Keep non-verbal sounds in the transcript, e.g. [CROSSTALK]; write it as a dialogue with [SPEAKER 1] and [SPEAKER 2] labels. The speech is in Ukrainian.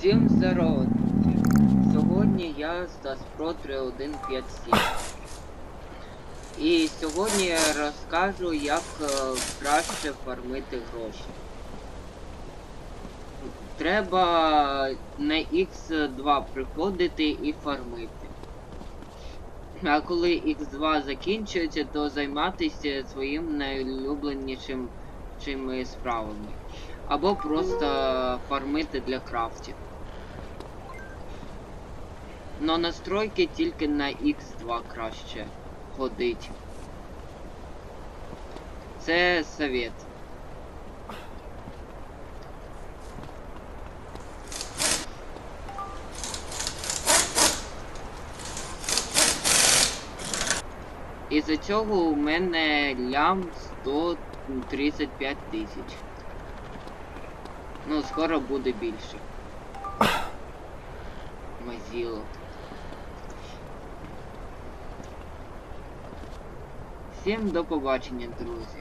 [SPEAKER 1] Всім здорово. Сьогодні я Стас Про 3157. І сьогодні я розкажу, як е, краще фармити гроші. Треба на X2 приходити і фармити. А коли X2 закінчується, то займатися своїм найулюбленішим справами. Або просто фармити для крафтів. Но настройки тільки на X2 краще ходить. Це совет. І за цього у мене лям 135 тисяч. Ну, скоро буде більше. [COUGHS] Мазіло. Всім до побачення, друзі.